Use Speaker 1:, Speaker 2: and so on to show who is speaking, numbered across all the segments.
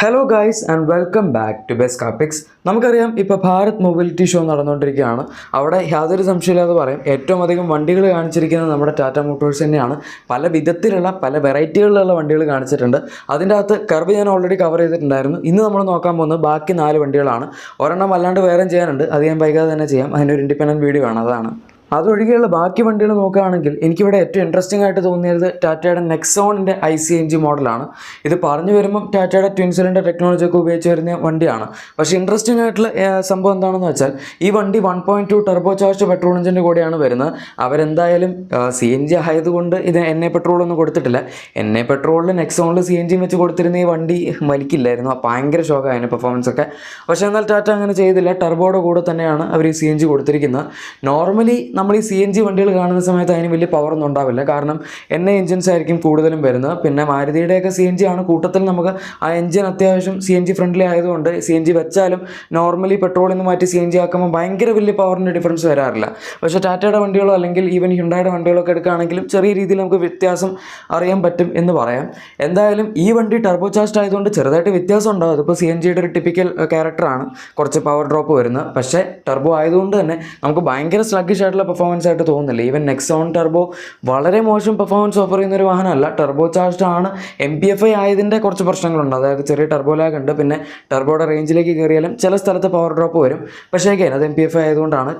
Speaker 1: Hello guys and welcome back to best കാപ്പിക്സ് നമുക്കറിയാം ഇപ്പോൾ Bharat mobility show നടന്നുകൊണ്ടിരിക്കുകയാണ്. അവിടെ യാതൊരു സംശയമില്ലാതെ പറയും ഏറ്റവും അധികം വണ്ടികൾ കാണിച്ചിരിക്കുന്നത് നമ്മുടെ ടാറ്റ മോട്ടോഴ്സ് തന്നെയാണ്. പല വിധത്തിലുള്ള പല വെറൈറ്റികളിലുള്ള വണ്ടികൾ കാണിച്ചിട്ടുണ്ട്. അതിന്റെ അകത്ത് കർവ് ഞാൻ ഓൾറെഡി കവർ ചെയ്തിട്ടുണ്ടായിരുന്നു. ഇന്ന് നമ്മൾ നോക്കാൻ പോകുന്നത് ബാക്കി നാല് വണ്ടികളാണ്. ഒരെണ്ണം അല്ലാണ്ട് വേറെ ചെയ്യാനുണ്ട്. അത് ഞാൻ വൈകാതെ തന്നെ ചെയ്യാം. അതിന്റെ ഒരു ഇൻഡിപെൻഡന്റ് വീഡിയോ ആണ്. അതാണ്. അതൊഴികെയുള്ള ബാക്കി വണ്ടികൾ നോക്കുകയാണെങ്കിൽ എനിക്കിവിടെ ഏറ്റവും ഇൻട്രസ്റ്റിംഗ് ആയിട്ട് തോന്നിയത് ടാറ്റയുടെ നെക്സോണിന്റെ ഐ സി എൻ ജി മോഡലാണ്. ഇത് പറഞ്ഞു വരുമ്പം ടാറ്റയുടെ ട്വിൻ സിലിണ്ടർ ടെക്നോളജി ഒക്കെ ഉപയോഗിച്ച് വരുന്ന വണ്ടിയാണ്. പക്ഷേ ഇൻട്രസ്റ്റിംഗ് ആയിട്ടുള്ള സംഭവം എന്താണെന്ന് വെച്ചാൽ ഈ വണ്ടി one point two turbo charge petrol എഞ്ചിന്റെ കൂടെയാണ് വരുന്നത്. അവരെന്തായാലും സി എൻ ജി ആയതുകൊണ്ട് ഇത് എൻ എ പെട്രോളൊന്നും കൊടുത്തിട്ടില്ല. എൻ എ പെട്രോളിൽ നെക്സോണിൽ സി എൻ ജി വെച്ച് കൊടുത്തിരുന്ന ഈ വണ്ടി വലിക്കില്ലായിരുന്നു ഭയങ്കര അതിന്റെ പെർഫോമൻസ് ഒക്കെ. പക്ഷേ എന്നാൽ ടാറ്റ അങ്ങനെ ചെയ്തില്ല. ടെർബോയുടെ കൂടെ തന്നെയാണ് അവർ ഈ സി എൻ ജി കൊടുത്തിരിക്കുന്നത്. നോർമലി നമ്മൾ ഈ സി എൻ ജി വണ്ടികൾ കാണുന്ന സമയത്ത് അതിന് വലിയ പവറൊന്നും ഉണ്ടാവില്ല. കാരണം എണ്ണ എഞ്ചിൻസ് ആയിരിക്കും കൂടുതലും വരുന്നത്. പിന്നെ മാരുതിയുടെയൊക്കെ സി എൻ ജി ആണ്. കൂട്ടത്തിൽ നമുക്ക് ആ എഞ്ചിൻ അത്യാവശ്യം സി എൻ ജി ഫ്രണ്ട്ലി ആയതുകൊണ്ട് സി എൻ ജി വെച്ചാലും നോർമലി പെട്രോളിൽ നിന്ന് മാറ്റി സി എൻ ജി ആക്കുമ്പോൾ ഭയങ്കര വലിയ പവറിന്റെ ഡിഫറൻസ് വരാറില്ല. പക്ഷേ ടാറ്റയുടെ വണ്ടികളോ അല്ലെങ്കിൽ ഈവൻ ഹ്യുണ്ടായുടെ വണ്ടികളൊക്കെ എടുക്കുകയാണെങ്കിലും ചെറിയ രീതിയിൽ നമുക്ക് വ്യത്യാസം അറിയാൻ പറ്റും എന്ന് പറയാം. എന്തായാലും ഈ വണ്ടി ടർബോ ചാർജ്ഡ് ആയതുകൊണ്ട് ചെറുതായിട്ട് വ്യത്യാസം ഉണ്ടാവും. അതിപ്പോൾ സി എൻ ജിയുടെ ഒരു ടിപ്പിക്കൽ ക്യാരക്ടറാണ് കുറച്ച് പവർ ഡ്രോപ്പ് വരുന്നത്. പക്ഷേ ടർബോ ആയതുകൊണ്ട് തന്നെ നമുക്ക് ഭയങ്കര സ്ലഗിഷ് ആയിട്ടുള്ള പെർഫോമൻസ് ആയിട്ട് തോന്നുന്നില്ല. ഈവൻ നെക്സോൺ ടർബോ വളരെ മോശം പെർഫോമൻസ് ഓഫർ ചെയ്യുന്ന ഒരു വാഹനമല്ല. ടർബോ ചാർജ്ഡ് ആണ്. എം പി എഫ് ഐ ആയതിന്റെ കുറച്ച് പ്രശ്നങ്ങളുണ്ട്. അതായത് ചെറിയ ടർബോ ലാഗ് ഉണ്ട്. പിന്നെ ടർബോയുടെ റേഞ്ചിലേക്ക് കയറിയാലും ചില സ്ഥലത്ത് പവർ ഡ്രോപ്പ് വരും. പക്ഷേ again അത് എം പി എഫ് ഐ ആയതുകൊണ്ടാണ്.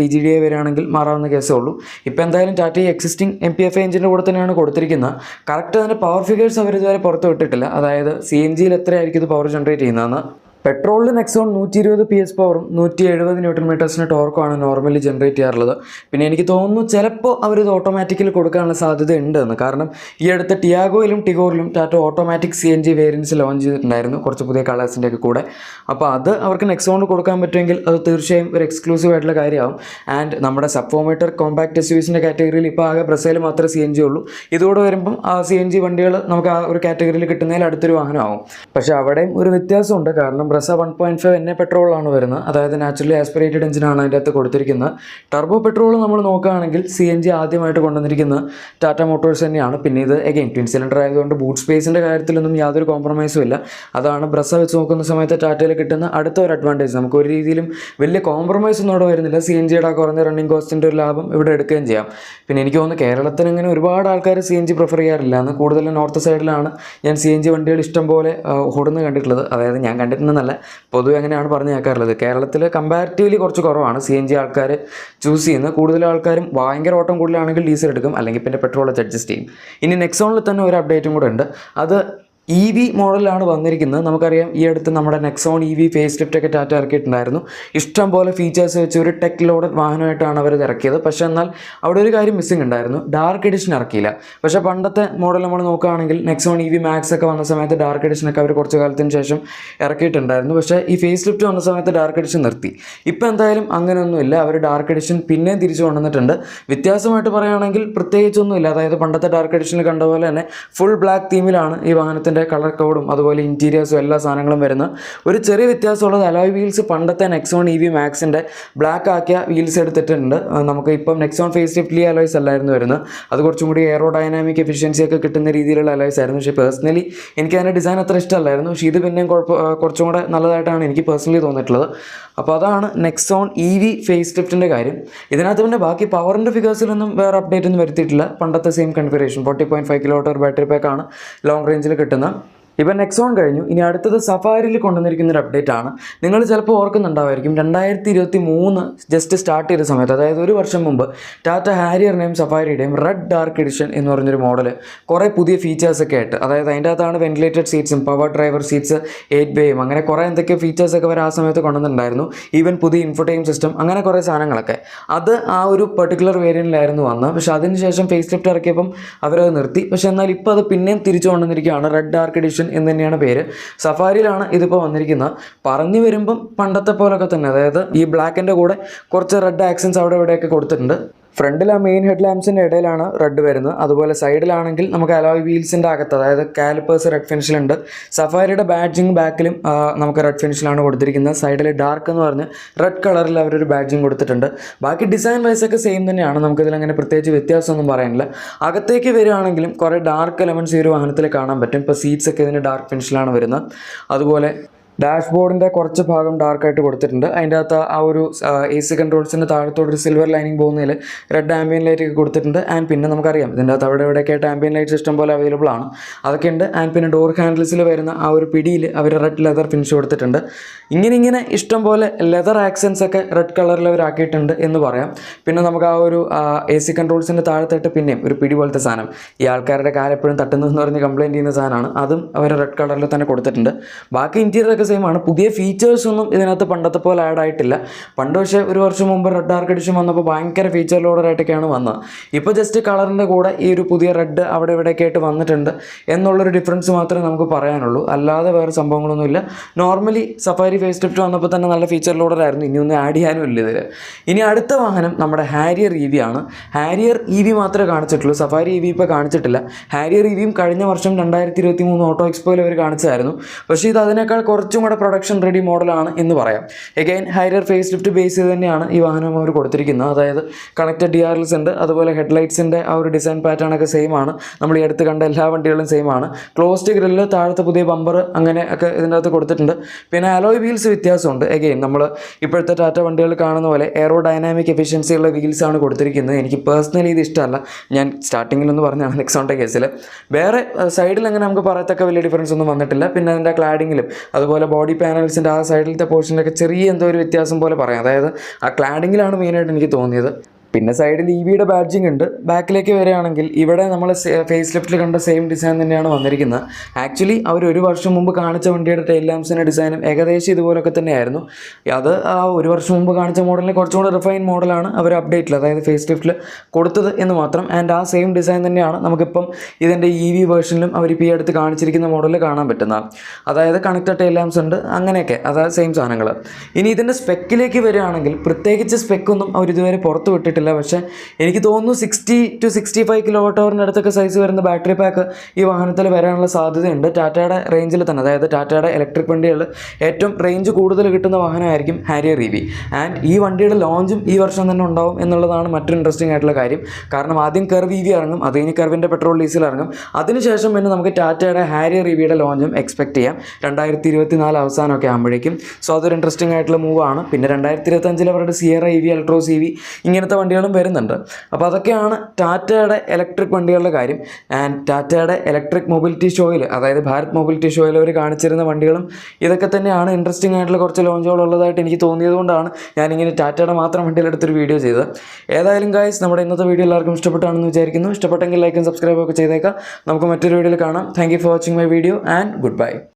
Speaker 1: ടി ജി ഡി ഐ വരികയാണെങ്കിൽ മാറാവുന്ന കേസേ ഉള്ളൂ. ഇപ്പോൾ എന്തായാലും Tata existing M P F I എഞ്ചിന്റെ കൂടെ തന്നെയാണ് കൊടുത്തിരിക്കുന്നത്. കറക്റ്റ് അതിന്റെ പവർ ഫിഗേഴ്സ് അവർ ഇതുവരെ പുറത്ത് വിട്ടിട്ടില്ല. അതായത് സി എൻ ജിയിൽ എത്രയായിരിക്കും ഇത് പവർ ജനറേറ്റ് ചെയ്യുന്നതെന്ന് പെട്രോളിൽ നെക്സോൺ നൂറ്റി ഇരുപത് പി എസ് പവറും നൂറ്റി എഴുപത് ന്യൂട്രൺ മീറ്റേഴ്സിന് ടോർക്കുമാണ് നോർമലി ജനറേറ്റ് ചെയ്യാറുള്ളത്. പിന്നെ എനിക്ക് തോന്നുന്നു ചിലപ്പോൾ അവരിത് ഓട്ടോമാറ്റിക്കിൽ കൊടുക്കാനുള്ള സാധ്യത ഉണ്ട് എന്ന്. കാരണം ഈ അടുത്ത ടിയാഗോയിലും ടിഗോറിലും Tata automatic C N G variants launch ചെയ്തിട്ടുണ്ടായിരുന്നു കുറച്ച് പുതിയ കളേഴ്സിന്റെ ഒക്കെ കൂടെ. അപ്പോൾ അത് അവർക്ക് നെക്സോണിൽ കൊടുക്കാൻ പറ്റുമെങ്കിൽ അത് തീർച്ചയായും ഒരു എക്സ്ക്ലൂസീവ് ആയിട്ടുള്ള കാര്യമാവും. ആൻഡ് നമ്മുടെ സബ്ഫോമീറ്റർ കോമ്പാക്ട് എസ് യുസിന്റെ കാറ്റഗറിയിൽ ഇപ്പോൾ ആകെ ബ്രസേൽ മാത്രമേ സി എൻ ജി ഉള്ളൂ. ഇതോടെ വരുമ്പം ആ സി എൻ ജി വണ്ടികൾ നമുക്ക് ആ ഒരു കാറ്റഗറിയിൽ കിട്ടുന്നതിൽ അടുത്തൊരു വാഹനമാവും. പക്ഷേ അവിടെയും ഒരു വ്യത്യാസമുണ്ട്. കാരണം Brezza one point five N A പെട്രോളാണ് വരുന്നത്. അതായത് നാച്ചുറലി ആസ്പിറേറ്റഡ് എഞ്ചിനാണ് അതിന്റെ അകത്ത് കൊടുത്തിരിക്കുന്നത്. ടർബോ പെട്രോൾ നമ്മൾ നോക്കുകയാണെങ്കിൽ സി എൻ ജി ആദ്യമായിട്ട് കൊണ്ടുവന്നിരിക്കുന്നത് ടാറ്റ മോട്ടോഴ്സ് തന്നെയാണ്. പിന്നെ ഇത് എഗെയിൻ ട്വിൻ സിലിണ്ടർ ആയതുകൊണ്ട് ബൂട്ട് സ്പേസിന്റെ കാര്യത്തിലൊന്നും യാതൊരു കോംപ്രമൈസും ഇല്ല. അതാണ് ബ്രസ വെച്ച് നോക്കുന്ന സമയത്ത് ടാറ്റയിൽ കിട്ടുന്ന അടുത്ത ഒരു അഡ്വാന്റേജ് നമുക്ക് ഒരു രീതിയിലും വലിയ കോംപ്രമൈസ് ഒന്നും അവിടെ വരുന്നില്ല. സി എൻ ജിയുടെ കുറഞ്ഞ റണ്ണിങ് കോസ്റ്റിന്റെ ഒരു ലാഭം ഇവിടെ എടുക്കുകയും ചെയ്യാം. പിന്നെ എനിക്ക് തോന്നുന്നു കേരളത്തിന് ഇങ്ങനെ ഒരുപാട് ആൾക്കാർ സി എൻ ജി പ്രിഫർ ചെയ്യാറില്ല. എന്ന് കൂടുതലും നോർത്ത് സൈഡിലാണ് ഞാൻ സി എൻ ജി വണ്ടികൾ ഇഷ്ടം പോലെ ഓടുന്നത് കണ്ടിട്ടുള്ളത്. അതായത് ഞാൻ കണ്ടിട്ടുണ്ടെന്നല്ല പൊതുവെ അങ്ങനെയാണ് പറഞ്ഞു കേൾക്കാറുള്ളത്. കേരളത്തിൽ കമ്പാരിറ്റീവ്ലി കുറച്ച് കുറവാണ്. സി എൻ ജി ആൾക്കാർ ചൂസ് ചെയ്യുന്നത് കൂടുതൽ ആൾക്കാരും ഭയങ്കര ഓട്ടം കൂടുതലാണെങ്കിൽ ഡീസൽ എടുക്കും. അല്ലെങ്കിൽ പിന്നെ പെട്രോൾ വെച്ച് അഡ്ജസ്റ്റ് ചെയ്യും. ഇനി നെക്സോണിൽ തന്നെ ഒരു അപ്ഡേറ്റും കൂടെ ഉണ്ട്. അത് ഇ വി മോഡലാണ് വന്നിരിക്കുന്നത്. നമുക്കറിയാം ഈ അടുത്ത് നമ്മുടെ Nexon E V facelift ഒക്കെ ടാറ്റ ഇറക്കിയിട്ടുണ്ടായിരുന്നു. ഇഷ്ടം പോലെ ഫീച്ചേഴ്സ് വെച്ച് ഒരു ടെക് ലോഡഡ് വാഹനമായിട്ടാണ് അവർ ഇറക്കിയത്. പക്ഷേ എന്നാൽ അവിടെ ഒരു കാര്യം മിസ്സിംഗ് ഉണ്ടായിരുന്നു. ഡാർക്ക് എഡിഷൻ ഇറക്കിയില്ല. പക്ഷേ പണ്ടത്തെ മോഡൽ നമ്മൾ നോക്കുകയാണെങ്കിൽ നെക്സോൺ ഇ വി മാക്സ് ഒക്കെ വന്ന സമയത്ത് ഡാർക്ക് എഡിഷനൊക്കെ അവർ കുറച്ച് കാലത്തിന് ശേഷം ഇറക്കിയിട്ടുണ്ടായിരുന്നു. പക്ഷേ ഈ ഫേസ് ലിഫ്റ്റ് വന്ന സമയത്ത് ഡാർക്ക് എഡിഷൻ നിർത്തി. ഇപ്പോൾ എന്തായാലും അങ്ങനെയൊന്നുമില്ല അവർ ഡാർക്ക് എഡിഷൻ പിന്നെയും തിരിച്ചു കൊണ്ടുവന്നിട്ടുണ്ട്. വ്യത്യാസമായിട്ട് പറയുകയാണെങ്കിൽ പ്രത്യേകിച്ചൊന്നുമില്ല അതായത് പണ്ടത്തെ ഡാർക്ക് എഡിഷനിൽ കണ്ട പോലെ തന്നെ ഫുൾ ബ്ലാക്ക് തീമിലാണ് ഈ വാഹനത്തിന്റെ കളർ കോഡും അതുപോലെ ഇന്റീരിയേഴ്സും എല്ലാ സാധനങ്ങളും വരുന്നത് ഒരു ചെറിയ വ്യത്യാസമുള്ളത് അലോയ് വീൽസ് പണ്ടത്തെ നെക്സോൺ ഇ വി മാക്സിന്റെ ബ്ലാക്ക് ആക്കിയ വീൽസ് എടുത്തിട്ടുണ്ട്. നമുക്ക് ഇപ്പം നെക്സോൺ ഫേസ് ലിഫ്റ്റ്ലി അലോയ്സ് അല്ലായിരുന്നു വരുന്നത്. അത് കുറച്ചും കൂടി എയറോ ഡൈനാമിക് എഫിഷ്യൻസി ഒക്കെ കിട്ടുന്ന രീതിയിലുള്ള അലോയ്സ് ആയിരുന്നു. പക്ഷേ പേഴ്സണലി എനിക്ക് അതിന്റെ ഡിസൈൻ അത്ര ഇഷ്ടമല്ലായിരുന്നു. പക്ഷേ ഇത് പിന്നെയും കുഴപ്പം കുറച്ചും കൂടെ നല്ലതായിട്ടാണ് എനിക്ക് പേഴ്സണലി തോന്നിയിട്ടുള്ളത്. അപ്പോൾ അതാണ് നെക്സോൺ ഇ വി ഫേസ് ലിഫ്റ്റിന്റെ കാര്യം. ഇതിനകത്ത് പിന്നെ ബാക്കി പവറിന്റെ ഫിഗേഴ്സിലൊന്നും വേറെ അപ്ഡേറ്റ് ഒന്നും വരുത്തിയിട്ടില്ല. പണ്ടത്തെ same configuration forty point five kilometre battery പാക്കാണ് ലോങ് റേഞ്ചിൽ കിട്ടുന്നത്. না ഇപ്പം നെക്സോൺ കഴിഞ്ഞു. ഇനി അടുത്തത് സഫാരിയിൽ കൊണ്ടുവന്നിരിക്കുന്ന ഒരു അപ്ഡേറ്റ് ആണ്. നിങ്ങൾ ചിലപ്പോൾ ഓർക്കുന്നുണ്ടാവായിരിക്കും രണ്ടായിരത്തി ഇരുപത്തി മൂന്ന് ജസ്റ്റ് സ്റ്റാർട്ട് ചെയ്ത സമയത്ത് അതായത് ഒരു വർഷം മുമ്പ് ടാറ്റ ഹാരിയറിനെയും സഫാരിയുടെയും റെഡ് ഡാർക്ക് എഡിഷൻ എന്ന് പറഞ്ഞൊരു മോഡൽ കുറേ പുതിയ ഫീച്ചേഴ്സൊക്കെ ആയിട്ട് അതായത് അതിന്റെ അകത്താണ് വെന്റിലേറ്റഡ് സീറ്റ്സും പവർ ഡ്രൈവർ സീറ്റ്സ് എയ്റ്റ് ബേയും അങ്ങനെ കുറേ എന്തൊക്കെ ഫീച്ചേഴ്സൊക്കെ അവർ ആ സമയത്ത് കൊണ്ടുവന്നിട്ടുണ്ടായിരുന്നു. ഈവൻ പുതിയ ഇൻഫോടൈം സിസ്റ്റം അങ്ങനെ കുറേ സാധനങ്ങളൊക്കെ. അത് ആ ഒരു പെർട്ടിക്കുലർ വേരിയന്റിലായിരുന്നു വന്നത്. പക്ഷേ അതിനുശേഷം ഫേസ് ലിഫ്റ്റ് ഇറക്കിയപ്പം അവരത് നിർത്തി. പക്ഷേ എന്നാൽ ഇപ്പോൾ അത് പിന്നെയും തിരിച്ചു കൊണ്ടുവന്നിരിക്കുകയാണ് റെഡ് ഡാർക്ക് എഡിഷൻ എന്ന് തന്നെയാണ് പേര്. സഫാരിയിലാണ് ഇതിപ്പോൾ വന്നിരിക്കുന്നത്. പറഞ്ഞു വരുമ്പം പണ്ടത്തെ പോലൊക്കെ തന്നെ. അതായത് ഈ ബ്ലാക്കിന്റെ കൂടെ കുറച്ച് റെഡ് ആക്സൻസ് അവിടെ ഇവിടെയൊക്കെ കൊടുത്തിട്ടുണ്ട്. ഫ്രണ്ടിൽ ആ മെയിൻ ഹെഡ് ലാമ്പ്സിന്റെ ഇടയിലാണ് റെഡ് വരുന്നത്. അതുപോലെ സൈഡിലാണെങ്കിൽ നമുക്ക് അലോയ് വീൽസിന്റെ അകത്ത് അതായത് കാലിപ്പേഴ്സ് റെഡ് ഫിനിഷിലുണ്ട് സഫാരിയുടെ ബാഡ്ജിങ് ബാക്കിലും നമുക്ക് റെഡ് ഫിനിഷിലാണ് കൊടുത്തിരിക്കുന്നത്. സൈഡിൽ ഡാർക്ക് എന്ന് പറഞ്ഞ് റെഡ് കളറിൽ അവരൊരു ബാഡ്ജിങ് കൊടുത്തിട്ടുണ്ട്. ബാക്കി ഡിസൈൻ വൈസൊക്കെ സെയിം തന്നെയാണ്. നമുക്കിതിൽ അങ്ങനെ പ്രത്യേകിച്ച് വ്യത്യാസമൊന്നും പറയാനില്ല. അകത്തേക്ക് വരികയാണെങ്കിലും കുറേ ഡാർക്ക് എലമെന്റ്സ് ഈ ഒരു വാഹനത്തിൽ കാണാൻ പറ്റും. ഇപ്പോൾ സീറ്റ്സ് ഒക്കെ ഇതിന് ഡാർക്ക് ഫിനിഷിലാണ് വരുന്നത്. അതുപോലെ ഡാഷ്ബോർഡിന്റെ കുറച്ച് ഭാഗം ഡാർക്കായിട്ട് കൊടുത്തിട്ടുണ്ട്. അതിന്റെ അകത്ത് ആ ഒരു എ സി കൺട്രോൾസിന്റെ താഴത്തോടൊരു സിൽവർ ലൈനിങ് പോകുന്നതിൽ റെഡ് ആംബിയൻ ലൈറ്റ് ഒക്കെ കൊടുത്തിട്ടുണ്ട്. ആൻഡ് പിന്നെ നമുക്കറിയാം ഇതിന്റെ അകത്ത് അവിടെ ഇവിടെയൊക്കെ ആയിട്ട് ആംബിയൻ ലൈറ്റ് സിസ്റ്റം പോലെ അവൈലബിൾ ആണ്. അതൊക്കെ ഉണ്ട്. ആൻഡ് പിന്നെ ഡോർ ഹാൻഡിൽസിൽ വരുന്ന ആ ഒരു പിടിയിൽ അവർ റെഡ് ലെതർ ഫിനിഷ് കൊടുത്തിട്ടുണ്ട്. ഇങ്ങനെ ഇങ്ങനെ ഇഷ്ടം പോലെ ലെതർ ആക്സൻസ് ഒക്കെ റെഡ് കളറിൽ അവരാക്കിയിട്ടുണ്ട് എന്ന് പറയാം. പിന്നെ നമുക്ക് ആ ഒരു എ സി കൺട്രോൾസിന്റെ താഴത്തായിട്ട് പിന്നെയും ഒരു പിടി പോലത്തെ സാധനം. ഈ ആൾക്കാരുടെ കാലെപ്പോഴും തട്ടുന്നതെന്ന് പറഞ്ഞ് കംപ്ലയിന്റ് ചെയ്യുന്ന സാധനമാണ്. അതും അവർ റെഡ് കളറിൽ തന്നെ കൊടുത്തിട്ടുണ്ട്. ബാക്കി ഇന്റീരിയർ ഒക്കെ സെയിം ആണ്. പുതിയ ഫീച്ചേഴ്സ് ഒന്നും ഇതിനകത്ത് പണ്ടത്തെ പോലെ ആഡ് ആയിട്ടില്ല. പണ്ട് പക്ഷേ ഒരു വർഷം മുമ്പ് റെഡ് ഡാർക്ക് എഡിഷൻ വന്നപ്പോൾ ഭയങ്കര ഫീച്ചർ ലോഡറായിട്ടൊക്കെയാണ് വന്നത്. ഇപ്പോൾ ജസ്റ്റ് കളറിന്റെ കൂടെ ഈ ഒരു പുതിയ റെഡ് അവിടെ ഇവിടെയൊക്കെ ആയിട്ട് വന്നിട്ടുണ്ട്. എന്നുള്ളൊരു ഡിഫറൻസ് മാത്രമേ നമുക്ക് പറയാനുള്ളൂ. അല്ലാതെ വേറെ സംഭവങ്ങളൊന്നുമില്ല നോർമലി സഫാരി ഫേസ് ലിഫ്റ്റ് വന്നപ്പോൾ തന്നെ നല്ല ഫീച്ചർ ലോഡറായിരുന്നു ഇനി ഒന്നും ആഡ് ചെയ്യാനും ഇല്ല ഇതിൽ ഇനി അടുത്ത വാഹനം നമ്മുടെ ഹാരിയർ ഇ വി ആണ്. ഹാരിയർ ഇ വി മാത്രമേ കാണിച്ചിട്ടുള്ളൂ. സഫാരി ഇ വി ഇപ്പോൾ കാണിച്ചിട്ടില്ല. ഹാരിയർ ഇ വിയും കഴിഞ്ഞ വർഷം രണ്ടായിരത്തി ഇരുപത്തി മൂന്ന് ഓട്ടോ എക്സ്പോയിൽ അവർ കാണിച്ചതായിരുന്നു. പക്ഷേ ഇത് അതിനേക്കാൾ കുറച്ചും കൂടെ പ്രൊഡക്ഷൻ റെഡി മോഡലാണ് എന്ന് പറയാം. Again Harrier face lift base ചെയ്ത് തന്നെയാണ് ഈ വാഹനം അവർ കൊടുത്തിരിക്കുന്നത്. അതായത് കണക്റ്റഡ് ഡി ആർ എൽസ് ഉണ്ട് അതുപോലെ ഹെഡ്ലൈറ്റ്സിന്റെ ആ ഒരു ഡിസൈൻ പാറ്റേൺ ഒക്കെ സെയിം ആണ്. നമ്മൾ ഈ അടുത്ത് കണ്ട എല്ലാ വണ്ടികളും സെയിം ആണ്. ക്ലോസ്ഡ് ഗ്രില്ല് താഴത്തെ പുതിയ ബമ്പർ അങ്ങനെ ഒക്കെ ഇതിന്റെ അകത്ത് കൊടുത്തിട്ടുണ്ട്. പിന്നെ അലോയ് വീൽസ് വ്യത്യാസമുണ്ട്. എഗെയിൻ നമ്മൾ ഇപ്പോഴത്തെ ടാറ്റ വണ്ടികൾ കാണുന്ന പോലെ എയറോ ഡൈനാമിക് എഫിഷ്യൻസി ഉള്ള വീൽസ് ആണ് കൊടുത്തിരിക്കുന്നത്. എനിക്ക് പേഴ്സണലി ഇത് ഇഷ്ടമല്ല. ഞാൻ സ്റ്റാർട്ടിങ്ങിലൊന്ന് പറഞ്ഞാണ് നെക്സോണിന്റെ കേസിൽ വേറെ സൈഡിൽ അങ്ങനെ നമുക്ക് പറയത്തക്ക വലിയ ഡിഫറൻസ് ഒന്നും വന്നിട്ടില്ല. പിന്നെ അതിന്റെ ക്ലാഡിങ്ങിലും അതുപോലെ ബോഡി പാനൽസിന്റെ ആ സൈഡിലത്തെ പോർഷനിലൊക്കെ ചെറിയ എന്തോ ഒരു വ്യത്യാസം പോലെ പറയാം. അതായത് ആ ക്ലാഡിങ്ങിലാണ് മെയിനായിട്ട് എനിക്ക് തോന്നിയത്. പിന്നെ സൈഡിൽ ഇ വിയുടെ ബാഡ്ജിങ് ഉണ്ട്. ബാക്കിലേക്ക് വരികയാണെങ്കിൽ ഇവിടെ നമ്മൾ ഫേസ് ലിഫ്റ്റിൽ കണ്ട സെയിം ഡിസൈൻ തന്നെയാണ് വന്നിരിക്കുന്നത്. ആക്ച്വലി അവർ ഒരു വർഷം മുമ്പ് കാണിച്ച വണ്ടിയുടെ ടെയിൽ ലാംപ്സിന്റെ ഡിസൈനും ഏകദേശം ഇതുപോലൊക്കെ തന്നെയായിരുന്നു. അത് ആ ഒരു വർഷം മുമ്പ് കാണിച്ച മോഡലിന് കുറച്ചും കൂടെ റിഫൈൻ മോഡലാണ് അവർ അപ്ഡേറ്റിൽ അതായത് ഫേസ് ലിഫ്റ്റിൽ കൊടുത്തത് എന്ന് മാത്രം. ആൻഡ് ആ സെയിം ഡിസൈൻ തന്നെയാണ് നമുക്കിപ്പം ഇതിന്റെ ഇ വി വേർഷനിലും അവർ ഇപ്പോൾ ഈ അടുത്ത് കാണിച്ചിരിക്കുന്ന മോഡലിൽ കാണാൻ പറ്റുന്ന അതായത് കണക്റ്റഡ് ടെയിൽ ലാംസ് ഉണ്ട്. അങ്ങനെയൊക്കെ. അതായത് സെയിം സാധനങ്ങൾ ഇനി ഇതിന്റെ സ്പെക്കിലേക്ക് വരികയാണെങ്കിൽ പ്രത്യേകിച്ച് സ്പെക്കൊന്നും അവർ ഇതുവരെ പുറത്ത് വിട്ടിട്ടില്ല. പക്ഷേ എനിക്ക് തോന്നുന്നു sixty two sixty five kilowatt അവറിന്റെ അടുത്തൊക്കെ സൈസ് വരുന്ന ബാറ്ററി പാക്ക് ഈ വാഹനത്തിൽ വരാനുള്ള സാധ്യതയുണ്ട്. ടാറ്റയുടെ റേഞ്ചിൽ തന്നെ അതായത് ടാറ്റയുടെ ഇലക്ട്രിക് വണ്ടികളിൽ ഏറ്റവും റേഞ്ച് കൂടുതൽ കിട്ടുന്ന വാഹനമായിരിക്കും ഹാരിയർ ഇ വി ആൻഡ് ഈ വണ്ടിയുടെ ലോഞ്ചും ഈ വർഷം തന്നെ ഉണ്ടാവും എന്നുള്ളതാണ് മറ്റൊരു ഇൻട്രസ്റ്റിംഗ് ആയിട്ടുള്ള കാര്യം. കാരണം ആദ്യം കർവ് ഇ വി ഇറങ്ങും അത് കഴിഞ്ഞ് കർവിന്റെ പെട്രോൾ ഡീസൽ ഇറങ്ങും. അതിനുശേഷം പിന്നെ നമുക്ക് ടാറ്റയുടെ ഹാരിയർ ഇ വിയുടെ ലോഞ്ചും എക്സ്പെക്ട് ചെയ്യാം രണ്ടായിരത്തി ഇരുപത്തി നാല് അവസാനമൊക്കെ ആകുമ്പോഴേക്കും. സോ അതൊരു ഇൻട്രസ്റ്റിംഗ് ആയിട്ടുള്ള മൂവാണ് പിന്നെ രണ്ടായിരത്തി ഇരുപത്തഞ്ചിൽ അവരുടെ Sierra E V Altroz E V ഇങ്ങനത്തെ വണ്ടികളും വരുന്നുണ്ട്. അപ്പോൾ അതൊക്കെയാണ് ടാറ്റയുടെ ഇലക്ട്രിക് വണ്ടികളുടെ കാര്യം. ആൻഡ് ടാറ്റയുടെ ഇലക്ട്രിക് മൊബിലിറ്റി ഷോയിൽ അതായത് ഭാരത് മൊബിലിറ്റി ഷോയിൽ അവർ കാണിച്ചിരുന്ന വണ്ടികളും ഇതൊക്കെ തന്നെയാണ് ഇൻട്രസ്റ്റിംഗ് ആയിട്ടുള്ള കുറച്ച് ലോഞ്ചുകൾ ഉള്ളതായിട്ട് എനിക്ക് തോന്നിയത് കൊണ്ടാണ് ഞാനിങ്ങനെ ടാറ്റയുടെ മാത്രം വണ്ടിയിലെടുത്തൊരു വീഡിയോ ചെയ്തത്. ഏതായാലും ഗായ്സ് നമ്മുടെ ഇന്നത്തെ വീഡിയോ എല്ലാവർക്കും ഇഷ്ടപ്പെട്ടാണെന്ന് വിചാരിക്കുന്നു. ഇഷ്ടപ്പെട്ടെങ്കിൽ ലൈക്കും സബ്സ്ക്രൈബും ഒക്കെ ചെയ്തേക്കാം. നമുക്ക് മറ്റൊരു വീഡിയോയിൽ കാണാം. Thank for watching my video and goodbye